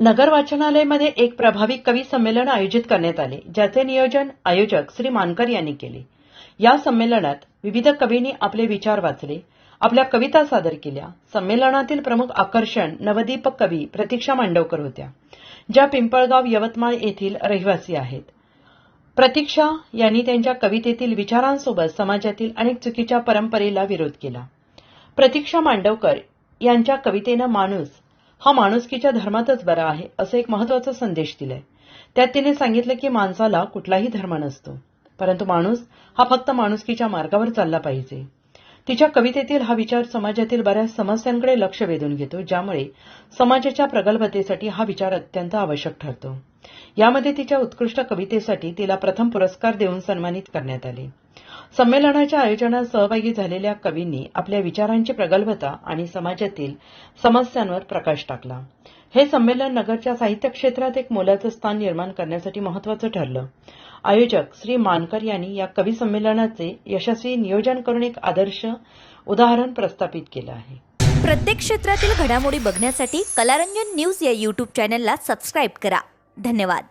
नगर वाचनालयमध्ये एक प्रभावी कवी संमेलन आयोजित करण्यात आले ज्याचे नियोजन आयोजक श्री मानकर यांनी केले. या संमेलनात विविध कवींनी आपले विचार वाचले आपल्या कविता सादर केल्या. संमेलनातील प्रमुख आकर्षण नवदीपक कवी प्रतीक्षा मांडवकर होत्या ज्या पिंपळगाव यवतमाळ येथील रहिवासी आहेत. प्रतीक्षा यांनी त्यांच्या कवितेतील विचारांसोबत समाजातील अनेक चुकीच्या परंपरेला विरोध केला. प्रतीक्षा मांडवकर यांच्या कवितेनं माणूस हा माणुसकीच्या धर्मातच बरा आहे असं एक महत्त्वाचा संदेश दिलाय. त्यात तिने सांगितलं की माणसाला कुठलाही धर्म नसतो परंतु माणूस हा फक्त माणुसकीच्या मार्गावर चालला पाहिजे. तिच्या कवितेतील हा विचार समाजातील बऱ्याच समस्यांकडे लक्ष वेधून घेतो ज्यामुळे समाजाच्या प्रगल्भतेसाठी हा विचार अत्यंत आवश्यक ठरतो. यामध्ये तिच्या उत्कृष्ट कवितेसाठी तिला प्रथम पुरस्कार देऊन सन्मानित करण्यात आले. संमेलनाच्या आयोजनात सहभागी झालेल्या कवींनी आपल्या विचारांची प्रगल्भता आणि समाजातील समस्यांवर प्रकाश टाकला. हे संमेलन नगरच्या साहित्य क्षेत्रात एक मोलाचं स्थान निर्माण करण्यासाठी महत्वाचं ठरलं. आयोजक श्री मानकर यांनी या कवी संमेलनाचे यशस्वी नियोजन करून एक आदर्श उदाहरण प्रस्थापित केलं आहे. प्रत्येक क्षेत्रातील घडामोडी बघण्यासाठी कलारंजन न्यूज या यूट्यूब चॅनलला सबस्क्राईब करा. धन्यवाद.